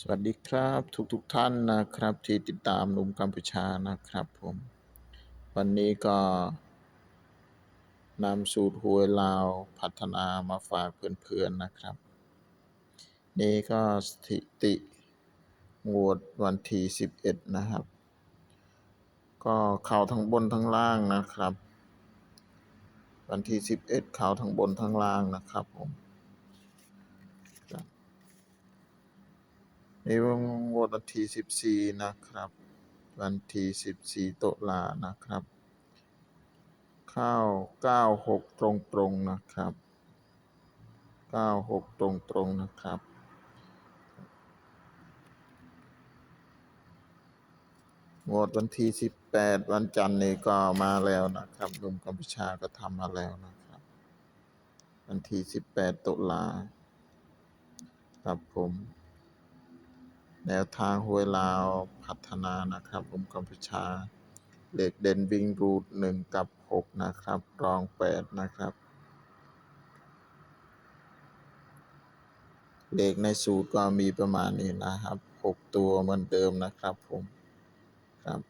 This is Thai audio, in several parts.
สวัสดีครับทุกทุกท่านนะครับ ที่ติดตามหนุ่มกัมพูชานะครับผม วันนี้ก็นำสูตรหวยลาวพัฒนามาฝากเพื่อนๆนะครับ นี่ก็สถิติงวดวันที่11 นะครับ ก็เข้าทั้งบนทั้งล่างนะครับ วันที่11เข้าทั้งบนทั้งล่างนะครับผม นวันวันที่14นะครับ วันที่14ตุลานะครับ ข้าวเข้า96ตรงตรงนะครับ96ตรงตรงนะครับงวดวันที่18วันจันทร์นี้ก็มาแล้วนะครับหนุ่มกัมพูชาก็ทำมาแล้วนะครับ วันที่18ตุลาครับผม แนวทางหวยลาวพัฒนานะครับผมกัมพูชา เลขเด่นวิ่งรูดหนึ่งกับหกนะครับ รองแปดนะครับ เลขในสูตรก็มีประมาณนี้นะครับหกตัวเหมือนเดิมนะครับผมครับ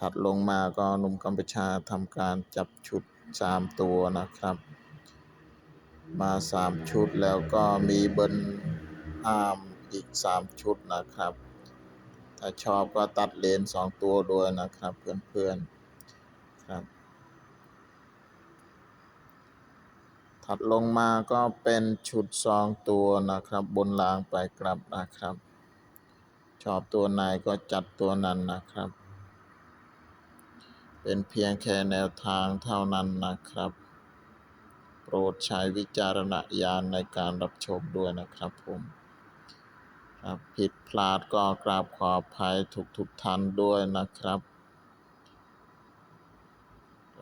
ถัดลงมาก็หนุ่มกัมพูชาทำการจับชุดสามตัวนะครับ มาสามชุดแล้วก็มีเบิ้ลห้าม อีกสามชุดนะครับ ถ้าชอบก็ตัดเลนสองตัวด้วยนะครับเพื่อนๆครับ ถัดลงมาก็เป็นชุดสองตัวนะครับบนรางไปกลับนะครับ ชอบตัวไหนก็จัดตัวนั้นนะครับ เป็นเพียงแค่แนวทางเท่านั้นนะครับโปรดใช้วิจารณญาณในการรับชมด้วยนะครับผม ผิดพลาดก็กราบขออภัยทุกทุกท่านด้วยนะครับ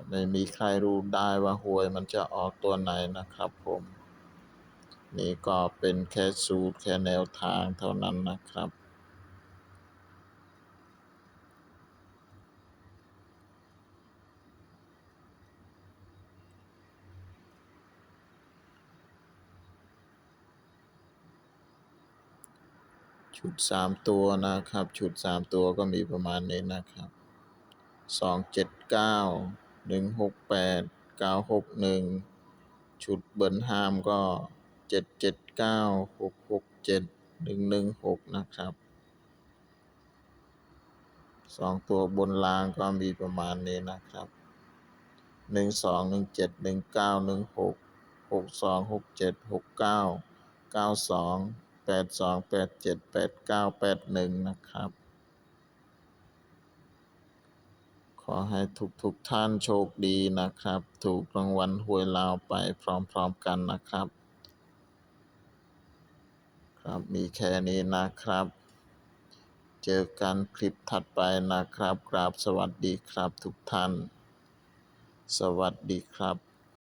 ไม่มีใครรู้ได้ว่าหวยมันจะออกตัวไหนนะครับผม นี่ก็เป็นแค่สูตรแค่แนวทางเท่านั้นนะครับ ชุดสามตัวนะครับ ชุดสามตัวก็มีประมาณนี้นะครับสองเจ็ดเก้าหนึ่งหกแปดเก้าหกหนึ่งชุดเบิ้ลห้ามก็เจ็ดเจ็ดเก้าหกหกเจ็ดหนึ่งหนึ่งหกนะครับสองตัวบนล่างก็มีประมาณนี้นะครับหนึ่งสองหนึ่งเจ็ดหนึ่งเก้าหนึ่งหกหกสองหกเจ็ดหกเก้าเก้าสอง แปดสองแปดเจ็ดแปดเก้าแปดหนึ่งนะครับ ขอให้ทุกทุกท่านโชคดีนะครับ ถูกรางวัลหวยลาวไปพร้อมๆกันนะครับ ครับมีแค่นี้นะครับ เจอกันคลิปถัดไปนะครับ กราบสวัสดีครับทุกท่าน สวัสดีครับ